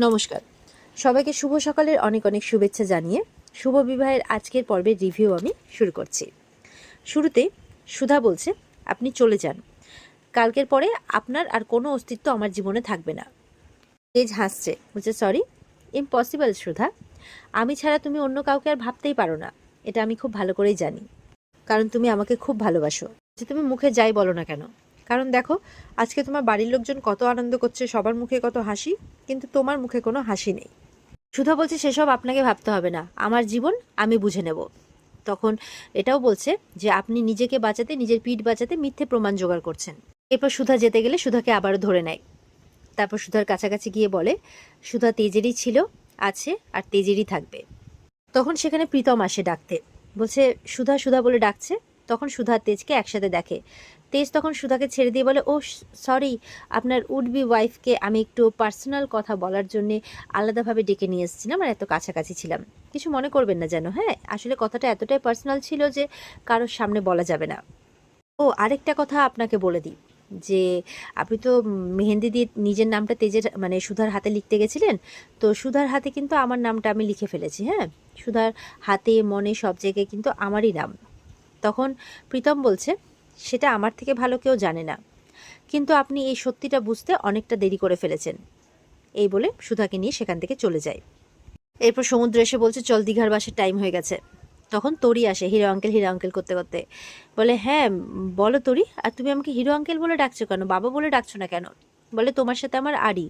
নমস্কার। সবাইকে শুভ সকালের অনেক অনেক শুভেচ্ছা জানিয়ে শুভ বিবাহের আজকের পর্বের রিভিউ আমি শুরু করছি। শুরুতে সুধা বলছে, আপনি চলে যান। কালকের পরে আপনার আর কোনো অস্তিত্ব আমার জীবনে থাকবে না। তেজ হাসছে, বলছে, সরি ইম্পসিবল সুধা। আমি ছাড়া তুমি অন্য কাউকে আর ভাবতেই পারো না। এটা আমি খুব ভালো করেই জানি। কারণ তুমি আমাকে খুব ভালোবাসো। যে তুমি মুখে যাই বলো না কেন? কারণ দেখো, আজকে তোমার বাড়ির লোকজন কত আনন্দ করছে, সবার মুখে কত হাসি, কিন্তু তোমার মুখে কোনো হাসি নেই। সুধা বলছে, সেসব আপনাকে ভাবতে হবে না। আমার জীবন আমি বুঝে নেব। তখন এটাও বলছে যে, আপনি নিজেকে বাঁচাতে, নিজের পিঠ বাঁচাতে মিথ্যে প্রমাণ জোগাড় করছেন। এরপর সুধা যেতে গেলে সুধাকে আবারও ধরে নেয়। তারপর সুধার কাছাকাছি গিয়ে বলে, সুধা তেজেরই ছিল, আছে, আর তেজেরই থাকবে। তখন সেখানে প্রীতম আসে ডাকতে। বলছে, সুধা সুধা বলে ডাকছে? তখন সুধা তেজকে একসাথে দেখে। তেজ তখন সুধাকে ছেড়ে দিয়ে বলে ও সরি, আপনার উড বি ওয়াইফকে আমি একটু পার্সোনাল কথা বলার জন্যে আলাদাভাবে ডেকে নিয়ে এসেছিলাম আর এত কাছাকাছি ছিলাম। কিছু মনে করবেন না যেন হ্যাঁ? আসলে কথাটা এতটাই পার্সোনাল ছিল যে কারোর সামনে বলা যাবে না। ও, আরেকটা কথা আপনাকে বলে দিই, যে আপনি তো মেহেন্দি দিয়ে নিজের নামটা তেজের মানে সুধার হাতে লিখতে গেছিলেন, তো সুধার হাতে কিন্তু আমার নামটা আমি লিখে ফেলেছি হ্যাঁ? সুধার হাতে, মনে সব জায়গায় কিন্তু আমারই নাম। তখন প্রীতম বলছে সেটা আমার থেকে ভালো কেউ জানে না। কিন্তু আপনি এই সত্যিটা বুঝতে অনেকটা দেরি করে ফেলেছেন। এই বলে সুধাকে নিয়ে সেখান থেকে চলে যায়। এরপর সমুদ্র এসে বলছে, চল দীঘার বাসের টাইম হয়ে গেছে। তখন তরি আসে, হিরো আঙ্কেল হিরো আঙ্কেল করতে করতে। বলে হ্যাঁ বলো তরি, আর তুমি আমাকে হিরো আঙ্কেল বলে ডাকছো কেন? বাবা বলে ডাকছো না কেন? বলে, তোমার সাথে আমার আড়ি।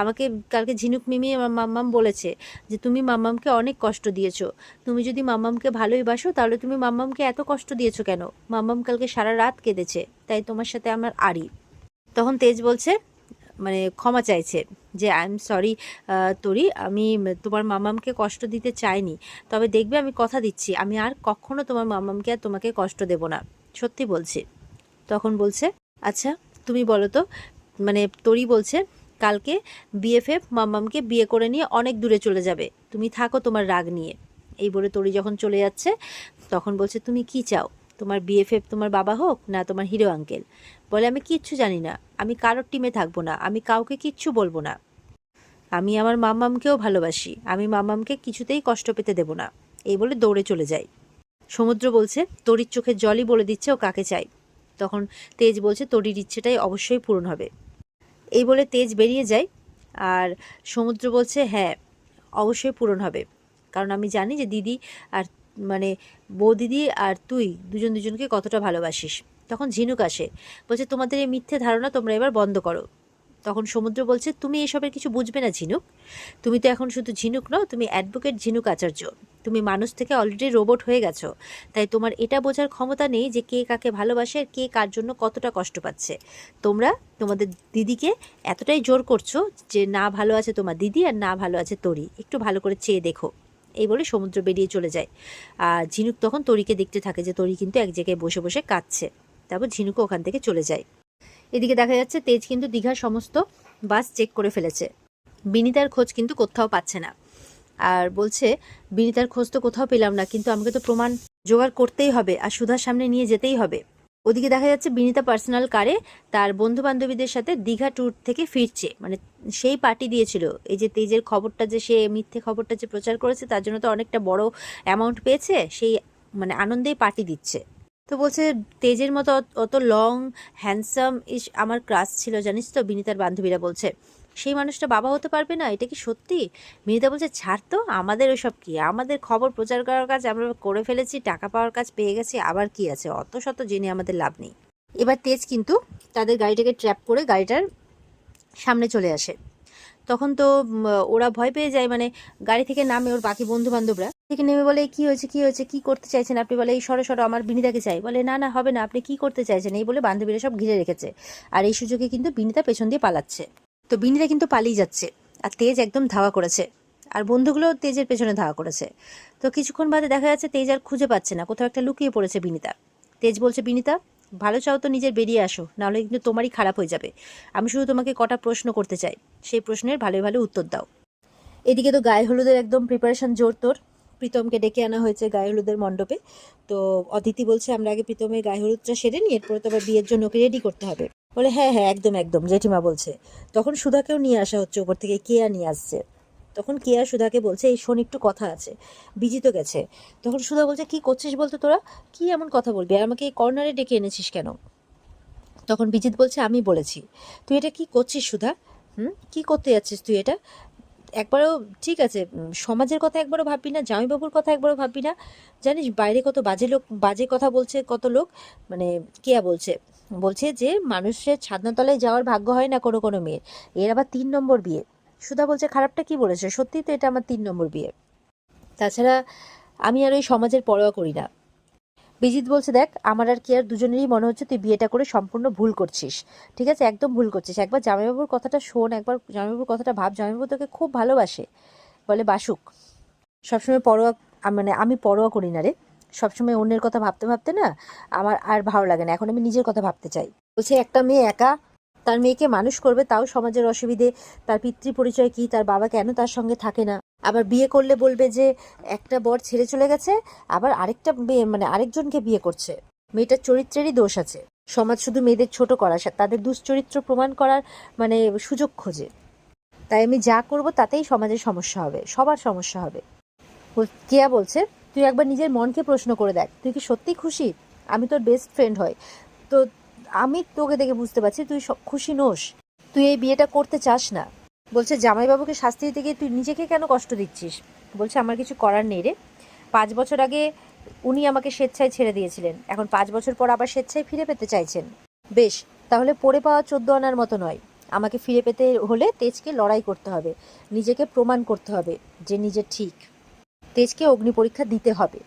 আমাকে কালকে ঝিনুক মিমি আমার মাম্মাম বলেছে যে, তুমি মাম্মামকে অনেক কষ্ট দিয়েছ। তুমি যদি মাম্মামকে ভালোই বাসো, তাহলে তুমি মাম্মামকে এত কষ্ট দিয়েছ কেন? মাম্মাম কালকে সারা রাত কেঁদেছে, তাই তোমার সাথে আমার আড়ি। তখন তেজ বলছে মানে ক্ষমা চাইছে যে, আই এম সরি তরি, আমি তোমার মামামকে কষ্ট দিতে চাইনি। তবে দেখবে আমি কথা দিচ্ছি, আমি আর কখনো তোমার মামামকে আর তোমাকে কষ্ট দেব না। সত্যি বলছি। তখন বলছে আচ্ছা তুমি বলো তো মানে তরি বলছে, কালকে বিএফএফ মাম্মামকে বিয়ে করে নিয়ে অনেক দূরে চলে যাবে। তুমি থাকো তোমার রাগ নিয়ে। এই বলে তরি যখন চলে যাচ্ছে, তখন বলছে, তুমি কি চাও? তোমার বিএফএফ তোমার বাবা হোক না তোমার হিরো আঙ্কেল? বলে, আমি কিচ্ছু জানি না। আমি কারোর টিমে থাকব না। আমি কাউকে কিচ্ছু বলব না। আমি আমার মাম্মামকেও ভালোবাসি। আমি মাম্মামকে কিছুতেই কষ্ট পেতে দেব না। এই বলে দৌড়ে চলে যাই সমুদ্র বলছে তরির চোখে জলই বলে দিচ্ছে ও কাকে চাই তখন তেজ বলছে তরির ইচ্ছেটাই অবশ্যই পূরণ হবে। এই বলে তেজ বেরিয়ে যায়। আর সমুদ্র বলছে হ্যাঁ অবশ্যই পূরণ হবে। কারণ আমি জানি যে দিদি আর মানে বৌদিদি আর তুই দুজন দুজনকে কতটা ভালোবাসিস। তখন ঝিনুক আসে, বলছে, তোমাদের এই মিথ্যে ধারণা তোমরা এবার বন্ধ করো। তখন সমুদ্র বলছে, তুমি এসবের কিছু বুঝবে না, ঝিনুক। তুমি তো এখন শুধু ঝিনুক নও, তুমি অ্যাডভোকেট ঝিনুক আচার্য। তুমি মানুষ থেকে অলরেডি রোবট হয়ে গেছো। তাই তোমার এটা বোঝার ক্ষমতা নেই যে কে কাকে ভালোবাসে আর কে কার জন্য কতটা কষ্ট পাচ্ছে। তোমরা তোমাদের দিদিকে এতটাই জোর করছ যে না ভালো আছে তোমার দিদি আর না ভালো আছে তরি একটু ভালো করে চেয়ে দেখো। এই বলে সমুদ্র বেরিয়ে চলে যায়। আর ঝিনুক তখন তরিকে দেখতে থাকে যে তরি কিন্তু এক জায়গায় বসে বসে কাঁদছে। তারপর ঝিনুকও ওখান থেকে চলে যায়। এদিকে দেখা যাচ্ছে তেজ কিন্তু দীঘার সমস্ত বাস চেক করে ফেলেছে। বিনিতার খোঁজ কিন্তু কোথাও পাচ্ছে না। আর বলছে, বিনিতার খোঁজ তো কোথাও পেলাম না, কিন্তু আমাকে তো প্রমাণ জোগাড় করতেই হবে আর সুধার সামনে নিয়ে যেতেই হবে। ওদিকে দেখা যাচ্ছে বিনিতা পার্সোনাল কারে তার বন্ধু বান্ধবীদের সাথে দীঘা ট্যুর থেকে ফিরছে। মানে সেই পার্টি দিয়েছিল। এই যে তেজের খবরটা যে, সে মিথ্যে খবরটা যে প্রচার করেছে, তার জন্য তো অনেকটা বড় অ্যামাউন্ট পেয়েছে, সেই মানে আনন্দেই পার্টি দিচ্ছে। তো বলছে, তেজের মতো অত- লং হ্যান্ডসাম ইস আমার ক্রাশ ছিল, জানিস তো? বিনিতার বান্ধবীরা বলছে, সেই মানুষটা বাবা হতে পারবে না, এটা কি সত্যি? বিনিতা বলছে, ছাড় তো, আমাদের ওসব কি? আমাদের খবর প্রচার করার কাজ আমরা করে ফেলেছি, টাকা পাওয়ার কাজ পেয়ে গেছি, আবার কি আছে? অত শত জেনে আমাদের লাভ নেই। এবার তেজ কিন্তু তাদের গাড়িটাকে ট্র্যাপ করে গাড়িটার সামনে চলে আসে। তখন তো ওরা ভয় পেয়ে যায় মানে গাড়ি থেকে নামে ওর বাকি বন্ধু বান্ধবরা থেকে নেমে বলে, কি হয়েছে কি হয়েছে, কি করতে চাইছেন? আপনি বলে, এই সরো সরো, আমার বিনিতাকে চাই। বলে, না না, হবে না, আপনি কি করতে চাইছেন? এই বলে বান্ধবীরা সব ঘিরে রেখেছে। আর এই সুযোগে কিন্তু বিনিতা পেছন দিয়ে পালাচ্ছে। তো বিনিতা কিন্তু পালিয়ে যাচ্ছে আর তেজ একদম ধাওয়া করেছে। আর বন্ধুগুলো তেজের পেছনে ধাওয়া করেছে। তো কিছুক্ষণ বাদে দেখা যাচ্ছে তেজ আর খুঁজে পাচ্ছে না, কোথাও একটা লুকিয়ে পড়েছে বিনিতা। তেজ বলছে, বিনিতা, ভালো চাও তো নিজের বেরিয়ে আসো, নাহলে কিন্তু তোমারই খারাপ হয়ে যাবে। আমি শুধু তোমাকে কটা প্রশ্ন করতে চাই। সেই প্রশ্নের ভালো ভালো উত্তর দাও। এদিকে তো গায়ে হলুদের একদম প্রিপারেশন জোর তোর। প্রীতমকে ডেকে আনা হয়েছে গায়ে হলুদের মণ্ডপে। তো অদিতি বলছে, আমরা আগে প্রীতমের গায়ে হলুদটা সেরে নিই এরপরে তো আবার বিয়ের জন্য ওকে রেডি করতে হবে। বলে হ্যাঁ হ্যাঁ একদম একদম, জেঠিমা বলছে। তখন সুধাকেও নিয়ে আসা হচ্ছে, ওপর থেকে কেয়া নিয়ে আসছে। তখন কেয়া সুধাকে বলছে, এই শোন, একটু কথা আছে। বিজিত গেছে। তখন সুধা বলছে, কি করছিস বলতো তোরা? কি এমন কথা বলবি? আর আমাকে এই কর্নারে ডেকে এনেছিস কেন? তখন বিজিত বলছে, আমি বলেছি। তুই এটা কি করছিস সুধা? হুম? কি করতে যাচ্ছিস তুই এটা? একবারও ঠিক আছে সমাজের কথা একবারও ভাববি না, জামাইবাবুর কথা একবারও ভাববি না। জানিস, বাইরে কত বাজে লোক, বাজে কথা বলছে, কত লোক মানে কেয়া বলছে? বলছে যে, মানুষের ছাদনাতলায় যাওয়ার ভাগ্য হয় না কোনো কোনো মেয়ের। এর আবার তিন নম্বর বিয়ে। সুধা বলছে, খারাপটা কি বলেছে? সত্যি তো এটা আমার তিন নম্বর বিয়ে। তাছাড়া আমি আর ওই সমাজের পরোয়া করি না। বিজিত বলছে, দেখ, আমার আর কি আর দুজনেরই মনে হচ্ছে তুই বিয়েটা করে সম্পূর্ণ ভুল করছিস। ঠিক আছে? একদম ভুল করছিস। একবার জামাইবাবুর কথাটা শোন, একবার জামাইবাবুর কথাটা ভাব। জামাইবাবু তোকে খুব ভালোবাসে। বলে, বাসুক, সবসময় পরোয়া মানে আমি পরোয়া করি না রে। সবসময় অন্যের কথা ভাবতে ভাবতে না আমার আর ভালো লাগে না। এখন আমি নিজের কথা ভাবতে চাই। বলছে, একটা মেয়ে একা তার মেয়েকে মানুষ করবে, তাও সমাজের অসুবিধে। তার পিতৃ পরিচয় কি, তার বাবা কেন তার সঙ্গে থাকে না? আবার বিয়ে করলে বলবে যে, একটা বর ছেড়ে চলে গেছে, আবার আরেকটা মানে আরেকজনকে বিয়ে করছে। মেয়েটার চরিত্রেরই দোষ আছে। সমাজ শুধু মেয়েদের ছোট করা তাদের দুশ্চরিত্র প্রমাণ করার মানে সুযোগ খোঁজে। তাই আমি যা করব তাতেই সমাজের সমস্যা হবে, সবার সমস্যা হবে। কেয়া বলছে, তুই একবার নিজের মনকে প্রশ্ন করে দেখ, তুই কি সত্যিই খুশি? আমি তোর বেস্ট ফ্রেন্ড হই। তো আমি তোকে দেখে বুঝতে পারছি, তুই খুশি নোস। তুই এই বিয়েটা করতে চাস না। বলছে, জামাইবাবুকে শাস্তি দিতে গিয়ে তুই নিজেকে কেন কষ্ট দিচ্ছিস? বলছে, আমার কিছু করার নেই রে। পাঁচ বছর আগে উনি আমাকে স্বেচ্ছায় ছেড়ে দিয়েছিলেন। এখন পাঁচ বছর পর আবার স্বেচ্ছায় ফিরে পেতে চাইছেন। বেশ, তাহলে পড়ে পাওয়া চোদ্দ আনার মতো নয়। আমাকে ফিরে পেতে হলে তেজকে লড়াই করতে হবে। নিজেকে প্রমাণ করতে হবে যে নিজে ঠিক। তেজকে অগ্নি পরীক্ষা দিতে হবে।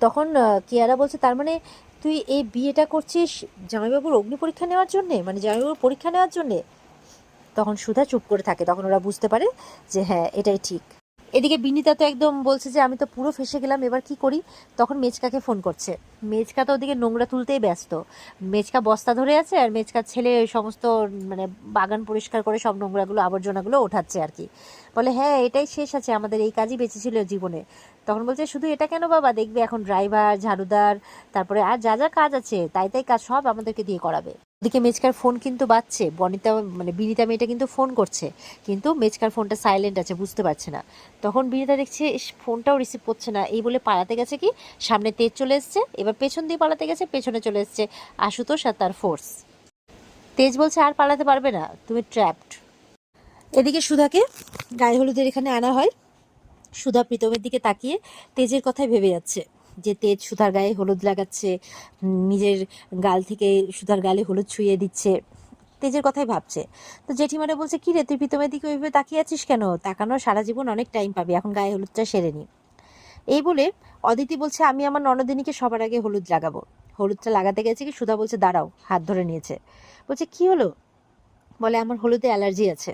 তখন কিয়ারা বলছে, তার মানে তুই এই বিয়েটা করছিস জামাইবাবুর অগ্নি পরীক্ষা নেওয়ার জন্যে? মানে জামাইবাবুর পরীক্ষা নেওয়ার জন্যে? তখন সুধা চুপ করে থাকে, তখন ওরা বুঝতে পারে যে হ্যাঁ এটাই ঠিক। এদিকে বিনীতা তো একদম বলছে যে, আমি তো পুরো ফেসে গেলাম, এবার কি করি? তখন মেচকাকে ফোন করছে। মেচকা তো ওদিকে নোংরা তুলতেই ব্যস্ত। মেচকা বস্তা ধরে আছে আর মেচকার ছেলে সমস্ত মানে বাগান পরিষ্কার করে সব নোংরাগুলো, আবর্জনাগুলো ওঠাচ্ছে আর কি। বলে হ্যাঁ এটাই শেষ আছে, আমাদের এই কাজই বেঁচে ছিল জীবনে। তখন বলছে, শুধু এটা কেন বাবা? দেখবে এখন ড্রাইভার, ঝাড়ুদার, তারপরে আর যা যা কাজ আছে, তাই তাই কাজ সব আমাদেরকে দিয়ে করাবে। ওদিকে মেচকার ফোন কিন্তু বাজছে। বনিতা মানে বিনিতা মেয়েটা কিন্তু ফোন করছে। কিন্তু মেচকার ফোনটা সাইলেন্ট আছে, বুঝতে পারছে না। তখন বিনিতা দেখছে ফোনটাও রিসিভ করছে না। এই বলে পালাতে গেছে কি? সামনে তেজ চলে এসছে। এবার পেছন দিয়ে পালাতে গেছে, পেছনে চলে এসছে আশুতোষ আর তার ফোর্স। তেজ বলছে, আর পালাতে পারবে না, তুমি ট্র্যাপড এদিকে সুধাকে গায়ে হলুদের এখানে আনা হয়। সুধা প্রীতমের দিকে তাকিয়ে তেজের কথাই ভেবে যাচ্ছে যে তেজ সুধার গায়ে হলুদ লাগাচ্ছে নিজের গাল থেকে সুধার গালে হলুদ ছুঁয়ে দিচ্ছে। তেজের কথাই ভাবছে। তো জেঠিমারা বলছে, কি রে, তুই প্রীতমের দিকে ওইভাবে তাকিয়ে আছিস কেন? তাকানোর সারা জীবন অনেক টাইম পাবি, এখন গায়ে হলুদটা সেরে নি এই বলে অদিতি বলছে, আমি আমার ননদিনীকে সবার আগে হলুদ লাগাবো। হলুদটা লাগাতে গেছে কি? সুধা বলছে, দাঁড়াও, হাত ধরে নিয়েছে। বলছে, কি হলো? বলে, আমার হলুদে অ্যালার্জি আছে।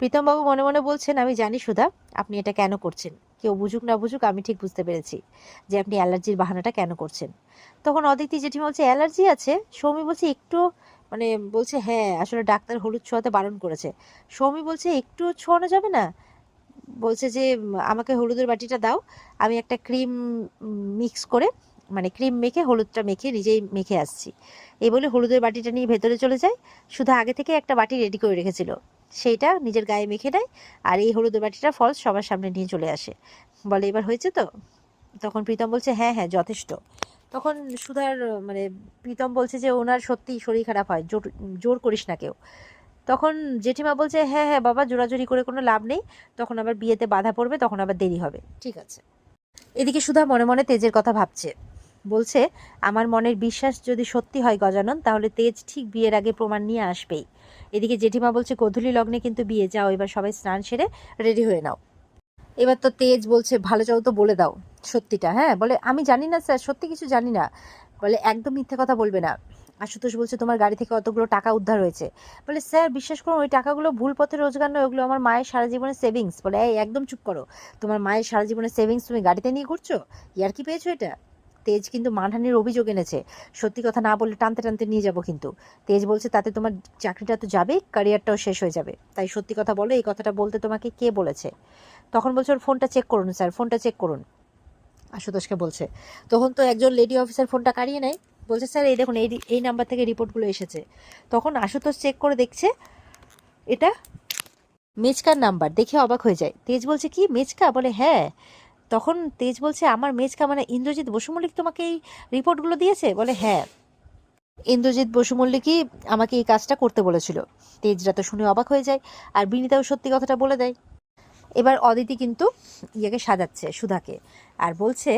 প্রীতমবাবু মনে মনে বলছেন, আমি জানি সুধা, আপনি এটা কেন করছেন? কেউ বুঝুক না বুঝুক, আমি ঠিক বুঝতে পেরেছি যে আপনি অ্যালার্জির বাহানাটা কেন করছেন। তখন অদিতি জেঠিমা বলছে, অ্যালার্জি আছে? সৌমি বলছে, একটু মানে বলছে হ্যাঁ আসলে ডাক্তার হলুদ ছোঁয়াতে বারণ করেছে। সৌমি বলছে, একটু ছোঁয়ানো যাবে না? বলছে যে, আমাকে হলুদের বাটিটা দাও, আমি একটা ক্রিম মিক্স করে মানে ক্রিম মেখে, হলুদটা মেখে, নিজেই মেখে আসছি। এই বলে হলুদের বাটিটা নিয়ে ভেতরে চলে যায়। শুধু আগে থেকে একটা বাটি রেডি করে রেখেছিল। সেইটা নিজের গায়ে মেখে নেয় আর এই হলুদের বাটিটা ফলস সবার সামনে নিয়ে চলে আসে। বলে, এবার হয়েছে তো? তখন প্রীতম বলছে হ্যাঁ হ্যাঁ যথেষ্ট। তখন সুধার মানে প্রীতম বলছে যে, ওনার সত্যিই শরীর খারাপ হয়, জোর জোর করিস না কেউ। তখন জেঠিমা বলছে হ্যাঁ হ্যাঁ বাবা, জোরাজোরি করে কোনো লাভ নেই। তখন আবার বিয়েতে বাধা পড়বে, তখন আবার দেরি হবে। ঠিক আছে। এদিকে সুধা মনে মনে তেজের কথা ভাবছে। বলছে, আমার মনের বিশ্বাস যদি সত্যি হয় গজানন, তাহলে তেজ ঠিক বিয়ের আগে প্রমাণ নিয়ে আসবেই। এদিকে জেঠিমা বলছে গোধূলি লগ্নে কিন্তু বিয়ে, যাও এবার সবাই স্নান সেরে রেডি হয়ে নাও। এবার তো তেজ বলছে, ভালো চাও তো বলে দাও সত্যিটা। হ্যাঁ বলে, আমি জানি না স্যার, সত্যি কিছু জানি না। বলে, একদম মিথ্যে কথা বলবে না। আশুতোষ বলছে, তোমার গাড়ি থেকে অতগুলো টাকা উদ্ধার হয়েছে। বলে, স্যার, বিশ্বাস করুন, ওই টাকাগুলো ভুল পথে রোজগার নয়, ওগুলো আমার মায়ের সারা জীবনের সেভিংস বলে, এই, একদম চুপ করো। তোমার মায়ের সারা জীবনের সেভিংস তুমি গাড়িতে নিয়ে ঘুরছো? ইয়ার কি পেয়েছ এটা? তেজ কিন্তু মানহানির অভিযোগ এনেছে। সত্যি কথা না বললে টানতে টানতে নিয়ে যাব কিন্তু। তেজ বলছে, তাতে তোমার চাকরিটা তো যাবে ক্যারিয়ারটাও শেষ হয়ে যাবে। তাই সত্যি কথা বলো, এই কথাটা বলতে তোমাকে কে বলেছে? তখন বলছে, ওর ফোনটা চেক করুন স্যার ফোনটা চেক করুন। আশুতোষকে বলছে, তখন তো একজন লেডি অফিসার ফোনটা কাড়িয়ে নেয়। বলছে, স্যার, এই দেখুন, এই এই নাম্বার থেকে রিপোর্টগুলো এসেছে। তখন আশুতোষ চেক করে দেখছে, এটা মেচকার নাম্বার দেখে অবাক হয়ে যায়। তেজ বলছে, কি, মেচকা? বলে হ্যাঁ। তখন তেজ বলছে, আমার মেচকা মানে ইন্দ্রজিৎ বসু মল্লিক তোমাকে এই রিপোর্টগুলো দিয়েছে? বলে হ্যাঁ। ইন্দ্রজিৎ বসু মল্লিকই আমাকে এই কাজটা করতে বলেছিল। তেজরা তো শুনে অবাক হয়ে যায় আর বিনীতাও সত্যি কথাটা বলে দেয়। এবার অদিতি কিন্তু ইয়েকে সাজাচ্ছে সুধাকে আর বলছে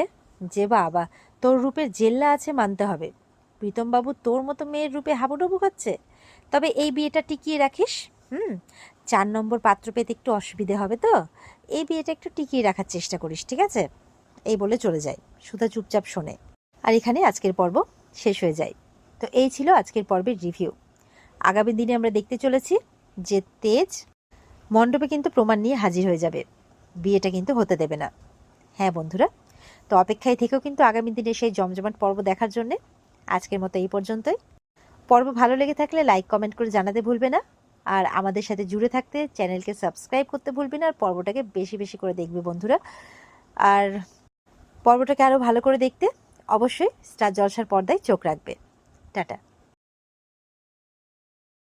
যে, বাবা, তোর রূপের জেল্লা আছে মানতে হবে। প্রীতমবাবু তোর মতো মেয়ের রূপে হাবুডুবু খাচ্ছে। তবে এই বিয়েটা টিকিয়ে রাখিস, হুম? চার নম্বর পাত্র পেতে একটু অসুবিধে হবে তো? এই বিয়েটা একটু টিকিয়ে রাখার চেষ্টা করিস, ঠিক আছে? এই বলে চলে যায়। সুধা চুপচাপ শোনে। আর এখানে আজকের পর্ব শেষ হয়ে যায়। তো এই ছিল আজকের পর্বের রিভিউ আগামী দিনে আমরা দেখতে চলেছি যে তেজ মণ্ডপে কিন্তু প্রমাণ নিয়ে হাজির হয়ে যাবে। বিয়েটা কিন্তু হতে দেবে না। হ্যাঁ বন্ধুরা, তো অপেক্ষায় থেকেও কিন্তু আগামী দিনে সেই জমজমাট পর্ব দেখার জন্যে আজকের মতো এই পর্যন্তই। পর্ব ভালো লেগে থাকলে লাইক কমেন্ট করে জানাতে ভুলবে না। আর আমাদের সাথে জুড়ে থাকতে চ্যানেলকে সাবস্ক্রাইব করতে ভুলবে না, আর পর্বটাকে বেশি বেশি করে দেখবে বন্ধুরা। আর পর্বটাকে আরও ভালো করে দেখতে অবশ্যই স্টার জলসার পর্দায় চোখ রাখবে। টাটা।